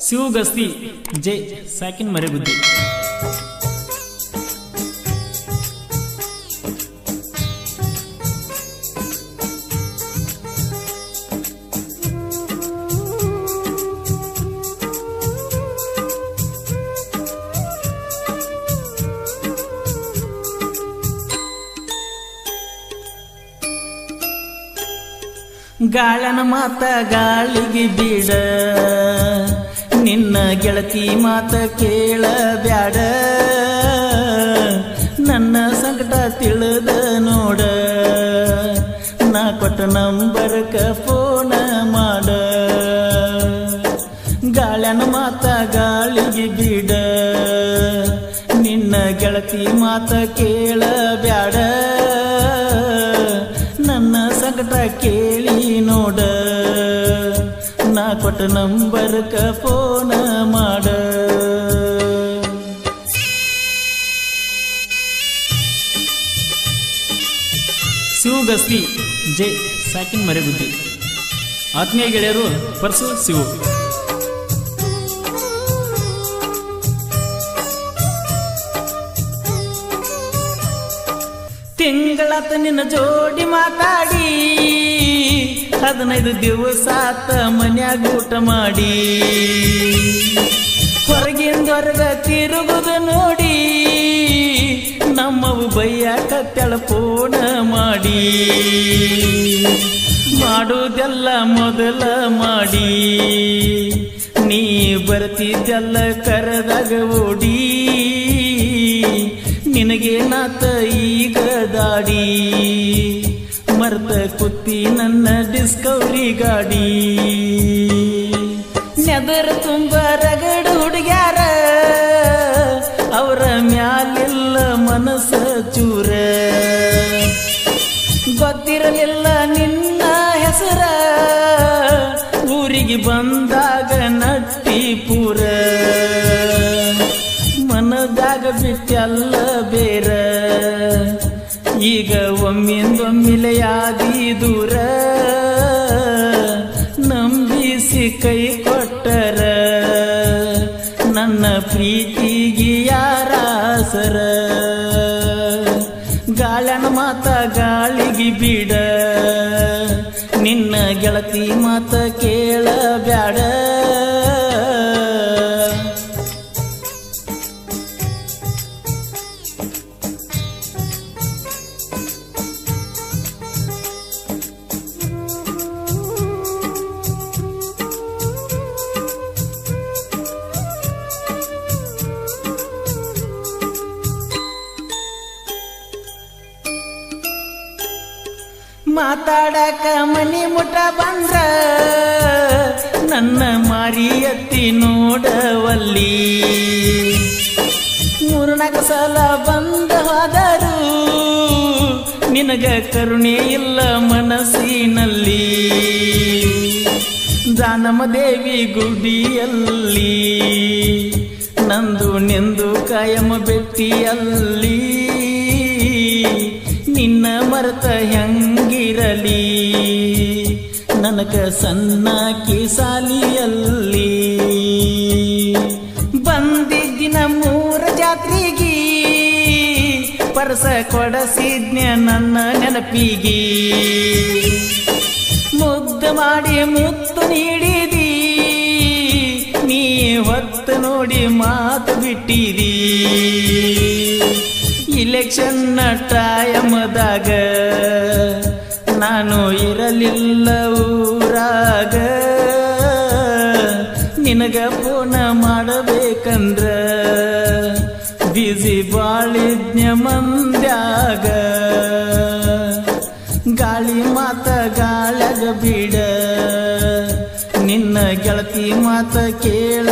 ಶಿವಗಸ್ತಿ. ಜೈ ಸಾಕಿನ ಮರೆಗುದ್ದಿ. ಗಾಳನ ಮಾತ ಗಾಳಿಗೆ ಬೀಡ. ನಿನ್ನ ಗೆಳತಿ ಮಾತ ಕೇಳಬ್ಯಾಡ. ನನ್ನ ಸಂಕಟ ತಿಳಿದ ನೋಡ. ನಾ ಕೊಟ್ಟ ನಂಬರ್ಕ ಫೋನ ಮಾಡ. ಗಾಳನ ಮಾತ ಗಾಳಿಗೆ ಬಿಡ. ನಿನ್ನ ಗೆಳತಿ ಮಾತ ಕೇಳಬ್ಯಾಡ. ನನ್ನ ಸಂಕಟ ಕೇಳಿ ನೋಡ. ನಾ ಕೊಟ್ಟ ನಂಬರ್ಕ ಫೋನ ಮಾಡ. ಶಿವಗಸ್ತಿ, ಜೈ ಸಾಕಿನ ಮರೆಗುದ್ದಿ ಆತ್ಮೀಯ ಗೆಳೆಯರು, ಪರ್ಸು ಶಿವು. ತಿಂಗಳತ ನಿನ್ನ ಜೋಡಿ ಮಾತಾಡಿ. ಹದಿನೈದು ದಿವಸ ಮನ್ಯಾಗ ಊಟ ಮಾಡಿ. ಹೊರಗಿಂದ ಹೊರಗ ತಿರುಗುದು ನೋಡಿ, ನಮ್ಮವು ಬೈಯಾಕ ತೆಳಪೋಣ ಮಾಡಿ. ಮಾಡುವುದೆಲ್ಲ ಮೊದಲ ಮಾಡಿ. ನೀ ಬರ್ತಿದ್ದೆಲ್ಲ ಕರೆದಾಗ ಓಡಿ. ನಿನಗೇನಾತ ಈಗ ದಾಡಿ? ಮರ್ತ ಕುತ್ತಿ ನನ್ನ ಡಿಸ್ಕವರಿ ಗಾಡಿ. ನೆದರ್ ತುಂಬ ರಗಡು ಹುಡುಗ್ಯಾರ, ಅವರ ಮ್ಯಾಲೆಲ್ಲ ಮನಸ್ಸ ಚೂರ. ಗೊತ್ತಿರಲಿಲ್ಲ ನಿನ್ನ ಹೆಸರ, ಊರಿಗೆ ಬಂದಾಗ ನಟ್ಟಿ ಪೂರ. ಮನದಾಗ ಬಿಟ್ಟಲ್ಲ ಬೇರ, ಈಗ ಒಮ್ಮಿಂದೊಮ್ಮಿಲೆಯಾದಿ ದೂರ ನಂಬಿಸಿ ಕೈ ಕೊಟ್ಟರ. ನನ್ನ ಪ್ರೀತಿಗೆ ಯಾರಾಸರ. ಗಾಳನ ಮಾತ ಗಾಳಿಗೆ ಬಿಡ. ನಿನ್ನ ಗೆಳತಿ ಮಾತ ಕೇಳ ಮಾತಾಡಕ ಮನಿ ಮುಟ ಬಂದ್ರ ನನ್ನ ಮಾರಿ ಎತ್ತಿ ನೋಡವಲ್ಲಿ ಮೂರ್ನಾಲ್ಕು ಸಲ ಬಂದ ಹೋದರು ನಿನಗ ಕರುಣೆ ಇಲ್ಲ ಮನಸ್ಸಿನಲ್ಲಿ. ದಾನಮ ದೇವಿ ಗುಡಿಯಲ್ಲಿ ನಂದು ನಿಂದು ಕಾಯಮ ಬೆಟ್ಟಿಯಲ್ಲಿ. ನಿನ್ನ ಮರೆತ ಹೆಂಗಿರಲಿ ನನಗ ಸಣ್ಣಕಿ ಸಾಲಿಯಲ್ಲಿ ಬಂದಿದ್ದಿನ ಮೂರ ಜಾತ್ರೆಗಿ ಪರಸ ಕೊಡಸಿದ್ನ ನನ್ನ ನೆನಪಿಗಿ. ಮುದ್ದ ಮಾಡಿ ಮುತ್ತು ನೀಡಿದಿ, ನೀ ಹೊತ್ತು ನೋಡಿ ಮಾತು ಬಿಟ್ಟಿದಿ. ಇಲೆಕ್ಷನ್ ಟೈಮದಾಗ ನಾನು ಇರಲಿಲ್ಲ ಊರಾಗ. ನಿನಗ ಫೋನ ಮಾಡಬೇಕಂದ್ರ ಬಿಸಿ ಬಾಳಿದ್ನ್ಯ ಮಂದ್ಯಾಗ. ಗಾಳಿ ಮಾತ ಗಾಳಗ ಬಿಡ. ನಿನ್ನ ಗೆಳತಿ ಮಾತ ಕೇಳ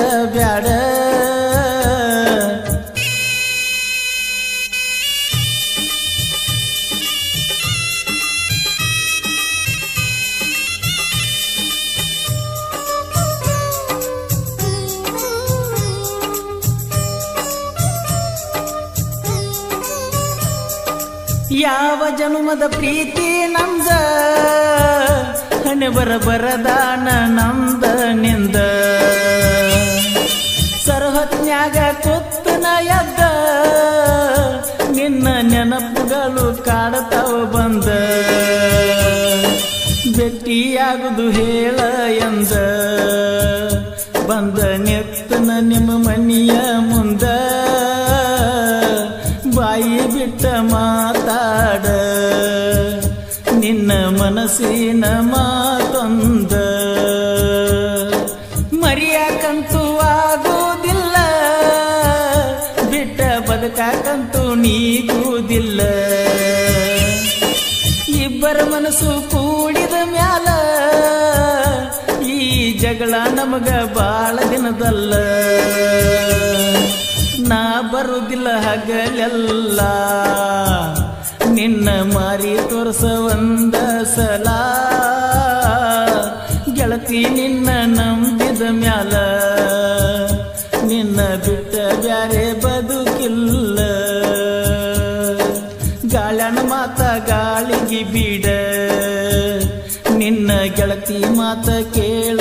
ಯಾವ ಜನುಮದ ಪ್ರೀತಿ ನಮ್ದ ಹಣೆ ಬರ ಬರದಾನ ನಮ್ದ ನಿಂದ? ಸರ್ವತ್ನ್ಯಾಗ ಕುತ್ತನ ಎದ್ದ? ನಿನ್ನ ನೆನಪುಗಳು ಕಾಡತಾವ ಬಂದ? ಭೇಟಿಯಾಗುದು ಹೇಳ ಎಂದ? ಬಂದ ನೆತ್ತನ ನಿಮ್ಮ ಮನೆಯ ಮುಂದ? ಬಿಟ್ಟ ಮಾತಾಡ, ನಿನ್ನ ಮನಸ್ಸಿನ ಮಾತೊಂದ. ಮರಿಯಾಕಂತೂ ಆಗೋದಿಲ್ಲ, ಬಿಟ್ಟ ಬದುಕಾಕಂತೂ ನೀಗುವುದಿಲ್ಲ ಇಬ್ಬರ ಮನಸ್ಸು ಕೂಡಿದ ಮ್ಯಾಲ, ಈ ಜಗಳ ನಮಗ ಬಾಳ ದಿನದಲ್ಲ. ನಾ ಬರುದಿಲ್ಲ ಹಗಲೆಲ್ಲ. ನಿನ್ನ ಮಾರಿ ತೋರ್ಸ ಒಂದ ಸಲ. ಗೆಳತಿ ನಿನ್ನ ನಂಬಿದ ಮ್ಯಾಲ. ನಿನ್ನ ಬಿಟ್ಟ ಬ್ಯಾರೆ ಬದುಕಿಲ್ಲ. ಗಾಳನ ಮಾತ ಗಾಳಿಗೆ ಬೀಡ. ನಿನ್ನ ಗೆಳತಿ ಮಾತ ಕೇಳ